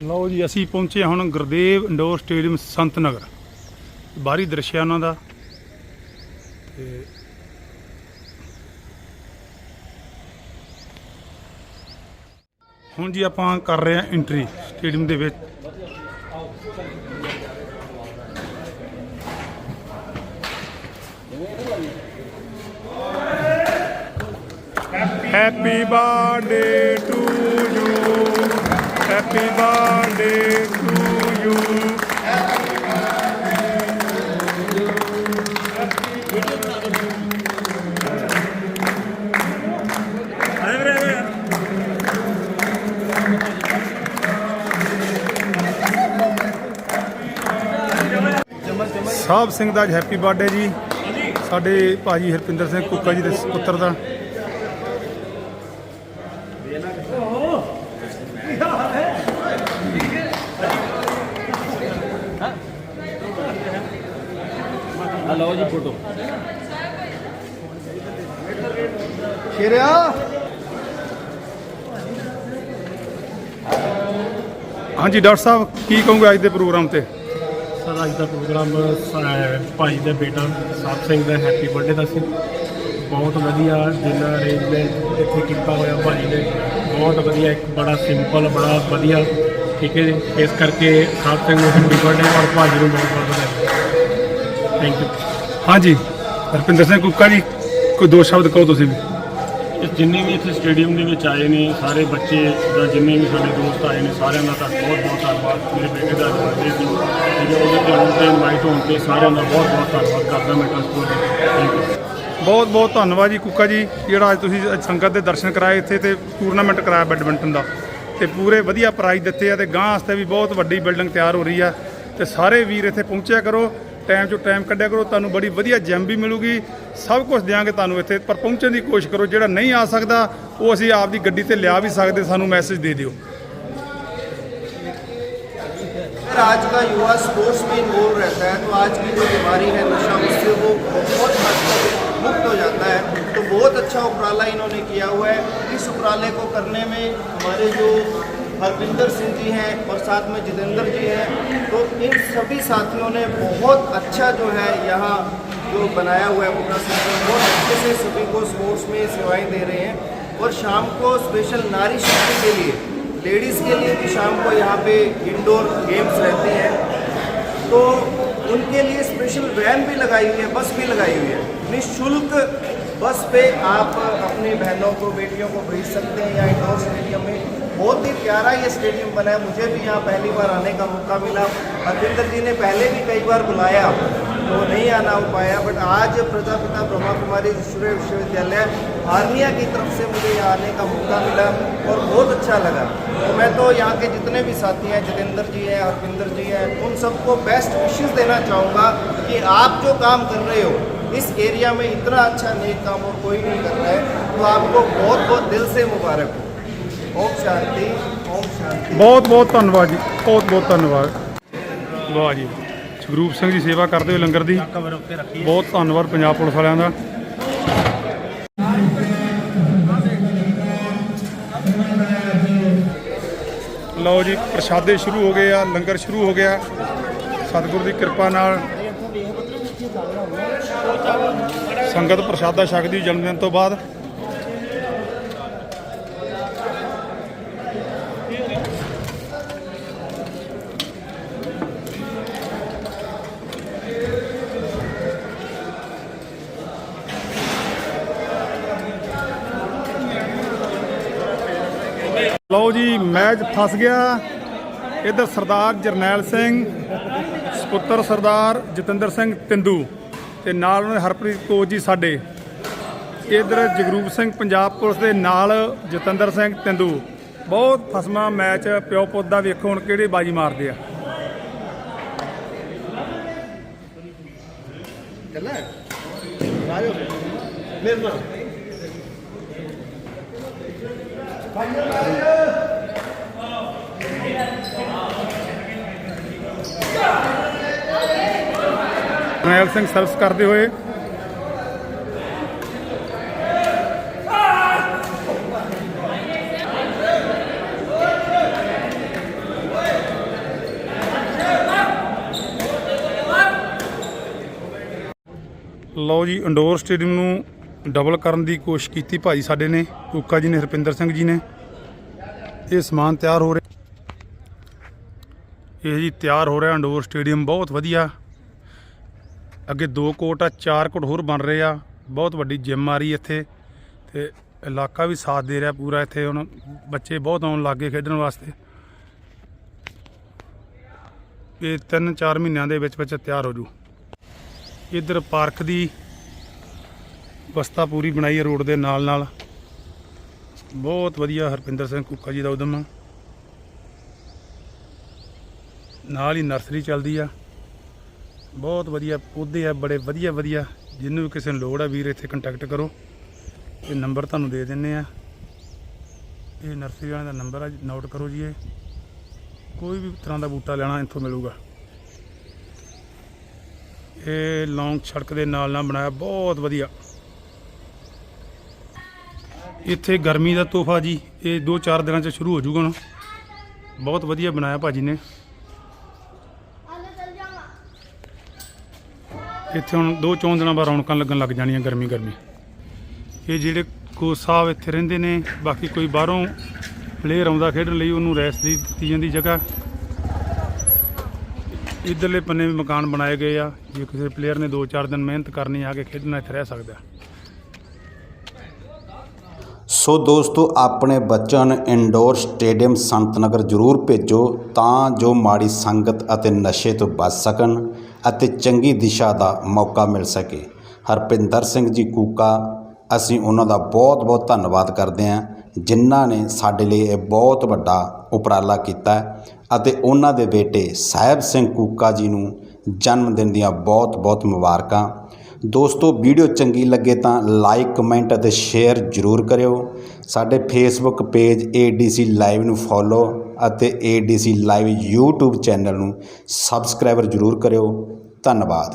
ਲਓ ਜੀ, ਅਸੀਂ ਪਹੁੰਚੇ ਹੁਣ ਗੁਰਦੇਵ ਇੰਡੋਰ ਸਟੇਡੀਅਮ ਸੰਤ ਨਗਰ ਬਾਹਰੀ ਦ੍ਰਿਸ਼ਿਆ ਉਹਨਾਂ ਦਾ। ਤੇ ਹੁਣ ਜੀ ਆਪਾਂ ਕਰ ਰਹੇ ਹਾਂ ਐਂਟਰੀ ਸਟੇਡੀਅਮ ਦੇ ਵਿੱਚ। Happy birthday to happy birthday to you Sahib Singh the happy birthday ਜੀ। ਸਾਡੇ ਭਾਜੀ ਹਰਪਿੰਦਰ ਸਿੰਘ ਕੁੱਕਾ ਜੀ ਦੇ ਪੁੱਤਰ ਦਾ। ਜੀ ਫੋਟੋ ਸ਼ੇਰਿਆ। ਹਾਂਜੀ ਡਾਕਟਰ ਸਾਹਿਬ ਕੀ ਕਹੋਗੇ ਅੱਜ ਦੇ ਪ੍ਰੋਗਰਾਮ ਤੇ? ਸਰ ਅੱਜ ਦਾ ਪ੍ਰੋਗਰਾਮ ਸ- ਭਾਈ ਦਾ ਬੇਟਾ ਸਾਹਿਬ ਸਿੰਘ ਦਾ ਹੈਪੀ ਬਰਥਡੇ ਦਾ ਸੀ। ਬਹੁਤ ਵਧੀਆ ਡਿਨਰ ਅਰੇਂਜਮੈਂਟ ਇੱਥੇ ਕੀਤਾ ਹੋਇਆ ਭਾਈ ਨੇ। ਬਹੁਤ ਵਧੀਆ ਇੱਕ ਬੜਾ ਸਿੰਪਲ ਬੜਾ ਵਧੀਆ ਠੀਕ ਹੈ ਜੀ। ਇਸ ਕਰਕੇ ਸਾਹਿਬ ਸਿੰਘ ਨੂੰ ਹੈਪੀ ਬਰਥਡੇ ਔਰ ਭਾਜੀ ਨੂੰ ਬਹੁਤ ਬਹੁਤ ਵਧਾਈ ਥੈਂਕ ਯੂ ਹਾਂਜੀ। ਹਰਪਿੰਦਰ ਸਿੰਘ ਕੁੱਕਾ ਜੀ ਕੋਈ ਦੋ ਸ਼ਬਦ ਕਹੋ ਤੁਸੀਂ ਵੀ। ਇਹ ਜਿੰਨੇ ਵੀ ਇੱਥੇ ਸਟੇਡੀਅਮ ਦੇ ਵਿੱਚ ਆਏ ਨੇ ਸਾਰੇ ਬੱਚੇ ਜਾਂ ਜਿੰਨੇ ਵੀ ਸਾਡੇ ਦੋਸਤ ਆਏ ਨੇ ਸਾਰਿਆਂ ਦਾ ਤਾਂ ਬਹੁਤ ਬਹੁਤ ਧੰਨਵਾਦ। ਮੇਰੇ ਬੇਟੇ ਦਾ ਬਰਥਡੇ ਸੀ। ਹੈ ਉਹਦੇ ਤੇ ਤੇ ਇਨਵਾਈਟ ਹੋਣ ਤੇ ਸਾਰਿਆਂ ਦਾ ਬਹੁਤ ਬਹੁਤ ਧੰਨਵਾਦ ਕਰਦਾ ਮੈਂ ਯੂ ਬਹੁਤ ਬਹੁਤ ਧੰਨਵਾਦ ਜੀ ਕੁੱਕਾ ਜੀ ਜਿਹੜਾ ਅੱਜ ਤੁਸੀਂ ਸੰਗਤ ਦੇ ਦਰਸ਼ਨ ਕਰਾਏ ਇੱਥੇ ਤੇ ਟੂਰਨਾਮੈਂਟ ਕਰਾਇਆ ਬੈਡਮਿੰਟਨ ਦਾ। ਤੇ ਪੂਰੇ ਵਧੀਆ ਪ੍ਰਾਈਜ਼ ਦਿੱਤੇ ਆ ਤੇ ਗਾਂ ਵਾਸਤੇ ਵੀ ਬਹੁਤ ਵੱਡੀ ਬਿਲਡਿੰਗ ਤਿਆਰ ਹੋ ਰਹੀ ਆ। ਤੇ ਸਾਰੇ ਵੀਰ ਇੱਥੇ ਪਹੁੰਚਿਆ ਕਰੋ। ਟਾਈਮ ਚੋਂ ਟਾਈਮ ਕੱਢਿਆ ਕਰੋ ਤੁਹਾਨੂੰ ਬੜੀ ਵਧੀਆ ਜੈਮ ਵੀ ਮਿਲੂਗੀ ਸਭ ਕੁਝ ਦਿਆਂਗੇ ਤੁਹਾਨੂੰ ਇੱਥੇ ਪਰ ਪਹੁੰਚਣ ਦੀ ਕੋਸ਼ਿਸ਼ ਕਰੋ ਜਿਹੜਾ ਨਹੀਂ ਆ ਸਕਦਾ ਉਹ ਅਸੀਂ ਆਪਦੀ ਗੱਡੀ ਤੇ ਲਿਆ ਵੀ ਸਕਦੇ ਸਾਨੂੰ ਮੈਸੇਜ ਦੇ ਦਿਓ अगर आज का युवा स्पोर्ट्स में इन्वॉल्व रहता है तो आज की जो बीमारी है नशा उससे वो बहुत हद तक मुक्त हो जाता है तो बहुत अच्छा उपराला इन्होंने किया हुआ है इस उपराले को करने में हमारे जो हरविंदर सिंह जी हैं और साथ में जितेंद्र जी हैं तो इन सभी साथियों ने बहुत अच्छा जो है यहाँ जो बनाया हुआ है पूरा सिस्टम बहुत अच्छे से सभी को स्पोर्ट्स में सेवाएँ दे रहे हैं। और शाम को स्पेशल नारी शक्ति के लिए लेडीज़ के लिए भी शाम को यहाँ पे इंडोर गेम्स रहते हैं। तो उनके लिए स्पेशल वैन भी लगाई हुई है बस भी लगाई हुई है। निःशुल्क बस पे आप अपनी बहनों को, बेटियों को भेज सकते हैं या इंडोर स्टेडियम में। बहुत ही प्यारा ये स्टेडियम बना है। मुझे भी यहाँ पहली बार आने का मौका मिला। हरविंदर जी ने पहले भी कई बार बुलाया तो नहीं आना हो पाया बट आज प्रजापिता ब्रह्मा कुमारी ईश्वरीय विश्वविद्यालय आर्निया की तरफ़ से मुझे यहाँ आने का मौका मिला और बहुत अच्छा लगा। तो मैं तो यहाँ के जितने भी साथी हैं, जितेंद्र जी हैं हरविंदर जी हैं, उन सबको बेस्ट विशेष देना चाहूँगा कि आप जो काम कर रहे हो, इस एरिया में इतना अच्छा नेक काम और कोई नहीं कर रहा है। तो आपको बहुत बहुत दिल से मुबारक हो। ਬਹੁਤ ਬਹੁਤ ਧੰਨਵਾਦ ਜੀ, ਬਹੁਤ ਬਹੁਤ ਧੰਨਵਾਦ। ਵਾਹ ਜੀ ਸਰੂਪ ਸਿੰਘ ਦੀ ਸੇਵਾ ਕਰਦੇ ਹੋ ਲੰਗਰ ਦੀ ਬਹੁਤ ਧੰਨਵਾਦ ਪੰਜਾਬ ਪੁਲਿਸ ਵਾਲਿਆਂ ਦਾ। ਲਓ ਜੀ, ਪ੍ਰਸ਼ਾਦੇ ਸ਼ੁਰੂ ਹੋ ਗਏ ਆ, ਲੰਗਰ ਸ਼ੁਰੂ ਹੋ ਗਿਆ। ਸਤਿਗੁਰ ਦੀ ਕਿਰਪਾ ਨਾਲ ਸੰਗਤ ਪ੍ਰਸ਼ਾਦਾ ਛਕਦੀ ਜਨਮ ਦਿਨ ਤੋਂ ਬਾਅਦ। ਲਓ ਜੀ, ਮੈਚ ਫਸ ਗਿਆ। ਇਧਰ ਸਰਦਾਰ ਜਰਨੈਲ ਸਿੰਘ ਸੁਪੁੱਤਰ ਸਰਦਾਰ ਜਤਿੰਦਰ ਸਿੰਘ ਤਿੰਦੂ ਤੇ ਨਾਲ ਉਹਨੇ ਹਰਪ੍ਰੀਤ ਕੋਚ ਜੀ ਸਾਡੇ। ਇਧਰ ਜਗਰੂਪ ਸਿੰਘ ਪੰਜਾਬ ਪੁਲਿਸ ਦੇ ਨਾਲ ਜਤਿੰਦਰ ਸਿੰਘ ਤਿੰਦੂ ਬਹੁਤ ਫਸਮਾ ਮੈਚ, ਪਿਓ ਪੁੱਤ ਦਾ ਵੇਖੋ ਹੁਣ ਕਿਹੜੇ ਬਾਜੀ ਮਾਰਦੇ ਆ। ਜਰਨੈਲ ਸਿੰਘ ਸਰਵਿਸ ਕਰਦੇ ਹੋਏ। ਲਓ ਜੀ ਇੰਡੋਰ ਸਟੇਡੀਅਮ ਨੂੰ ਡਬਲ ਕਰਨ ਦੀ ਕੋਸ਼ਿਸ਼ ਕੀਤੀ ਭਾਈ ਸਾਡੇ ਨੇ ਕੂਕਾ ਜੀ ਨੇ, ਹਰਪਿੰਦਰ ਸਿੰਘ ਜੀ ਨੇ। ਇਹ ਸਮਾਨ ਤਿਆਰ ਹੋ ਰਿਹਾ। ਇਹ ਜੀ ਤਿਆਰ ਹੋ ਰਿਹਾ ਇੰਡੋਰ ਸਟੇਡੀਅਮ, ਬਹੁਤ ਵਧੀਆ। ਅੱਗੇ ਦੋ ਕੋਟ ਆ, ਚਾਰ ਕੋਟ ਹੋਰ ਬਣ ਰਹੇ ਆ। ਬਹੁਤ ਵੱਡੀ ਜਿਮ ਆ ਰਹੀ ਇੱਥੇ ਤੇ ਇਲਾਕਾ ਵੀ ਸਾਥ ਦੇ ਰਿਹਾ ਪੂਰਾ ਇੱਥੇ ਹੁਣ। ਬੱਚੇ ਬਹੁਤ ਆਉਣ ਲੱਗੇ ਖੇਡਣ ਵਾਸਤੇ। ਇਹ 3-4 ਮਹੀਨਿਆਂ ਦੇ ਵਿੱਚ ਵਿੱਚ ਤਿਆਰ ਹੋ ਜੂ। ਇੱਧਰ ਪਾਰਕ ਦੀ ਵਸਤਾ ਪੂਰੀ ਬਣਾਈ ਹੈ ਰੋਡ ਦੇ ਨਾਲ ਨਾਲ। ਬਹੁਤ ਵਧੀਆ ਹਰਪਿੰਦਰ ਸਿੰਘ ਕੁੱਕਾ ਜੀ ਦਾ ਉਦਮ। ਆ ਨਾਲ ਹੀ ਨਰਸਰੀ ਚੱਲਦੀ ਆ। ਬਹੁਤ ਵਧੀਆ ਪੌਦੇ ਆ, ਬੜੇ ਵਧੀਆ ਵਧੀਆ। ਜਿਹਨੂੰ ਵੀ ਕਿਸੇ ਨੂੰ ਲੋੜ ਆ ਵੀਰ, ਇੱਥੇ ਕੰਟੈਕਟ ਕਰੋ। ਇਹ ਨੰਬਰ ਤੁਹਾਨੂੰ ਦੇ ਦਿੰਨੇ ਆ। ਇਹ ਨਰਸਰੀ ਵਾਲਿਆਂ ਦਾ ਨੰਬਰ ਆ ਨੋਟ ਕਰੋ ਜੀ ਇਹ। ਕੋਈ ਵੀ ਤਰ੍ਹਾਂ ਦਾ ਬੂਟਾ ਲੈਣਾ, ਇੱਥੋਂ ਮਿਲੂਗਾ। ਇਹ ਲੌਂਗ ਸੜਕ ਦੇ ਨਾਲ ਨਾਲ ਬਣਾਇਆ, ਬਹੁਤ ਵਧੀਆ। ਇੱਥੇ ਗਰਮੀ ਦਾ ਤੋਹਫਾ ਜੀ, ਇਹ 2-4 ਦਿਨਾਂ ਚ ਸ਼ੁਰੂ ਹੋ ਜਾਊਗਾ ਹੁਣ ਬਹੁਤ ਵਧੀਆ ਬਣਾਇਆ ਭਾਜੀ ਨੇ। ਇੱਥੇ ਹੁਣ ਦੋ ਚੌਂ ਦਿਨਾਂ ਬਾਅਦ ਰੌਣਕਾਂ ਲੱਗਣ ਲੱਗ ਜਾਣੀਆਂ ਗਰਮੀ ਗਰਮੀ। ਇਹ ਜਿਹੜੇ ਕੋਚ ਸਾਹਿਬ ਇੱਥੇ ਰਹਿੰਦੇ ਨੇ, ਬਾਕੀ ਕੋਈ ਬਾਹਰੋਂ ਪਲੇਅਰ ਆਉਂਦਾ ਖੇਡਣ ਲਈ, ਉਹਨੂੰ ਰੈਸਟ ਦੀ ਦਿੱਤੀ ਜਾਂਦੀ ਜਗ੍ਹਾ। ਇਧਰਲੇ ਪੰਨੇ ਵੀ ਮਕਾਨ ਬਣਾਏ ਗਏ ਆ, ਜੇ ਕਿਸੇ ਪਲੇਅਰ ਨੇ 2-4 ਦਿਨ ਮਿਹਨਤ ਕਰਨੀ ਆ ਕੇ ਖੇਡਣਾ, ਇੱਥੇ ਰਹਿ ਸਕਦਾ। ਸੋ ਦੋਸਤੋ, ਆਪਣੇ ਬੱਚਿਆਂ ਨੂੰ ਇਨਡੋਰ ਸਟੇਡੀਅਮ ਸੰਤ ਨਗਰ ਜ਼ਰੂਰ ਭੇਜੋ ਤਾਂ ਜੋ ਮਾੜੀ ਸੰਗਤ ਅਤੇ ਨਸ਼ੇ ਤੋਂ ਬਚ ਸਕਣ ਅਤੇ ਚੰਗੀ ਦਿਸ਼ਾ ਦਾ ਮੌਕਾ ਮਿਲ ਸਕੇ। ਹਰਪਿੰਦਰ ਸਿੰਘ ਜੀ ਕੂਕਾ, ਅਸੀਂ ਉਹਨਾਂ ਦਾ ਬਹੁਤ-ਬਹੁਤ ਧੰਨਵਾਦ ਕਰਦੇ ਹਾਂ, ਜਿਨ੍ਹਾਂ ਨੇ ਸਾਡੇ ਲਈ ਇਹ ਬਹੁਤ ਵੱਡਾ ਉਪਰਾਲਾ ਕੀਤਾ ਅਤੇ ਉਹਨਾਂ ਦੇ ਬੇਟੇ ਸਾਹਿਬ ਸਿੰਘ ਕੂਕਾ ਜੀ ਨੂੰ ਜਨਮ ਦਿਨ ਦੀਆਂ ਬਹੁਤ-ਬਹੁਤ ਮੁਬਾਰਕਾਂ। ਦੋਸਤੋ, ਵੀਡੀਓ ਚੰਗੀ ਲੱਗੇ ਤਾਂ ਲਾਈਕ ਕਮੈਂਟ ਅਤੇ ਸ਼ੇਅਰ ਜ਼ਰੂਰ ਕਰਿਓ। ਸਾਡੇ ਫੇਸਬੁੱਕ ਪੇਜ ADC ਲਾਈਵ ਨੂੰ ਫੋਲੋ ਅਤੇ ADC ਲਾਈਵ YouTube ਚੈਨਲ ਨੂੰ ਸਬਸਕ੍ਰਾਈਬਰ ਜ਼ਰੂਰ ਕਰਿਓ। ਧੰਨਵਾਦ।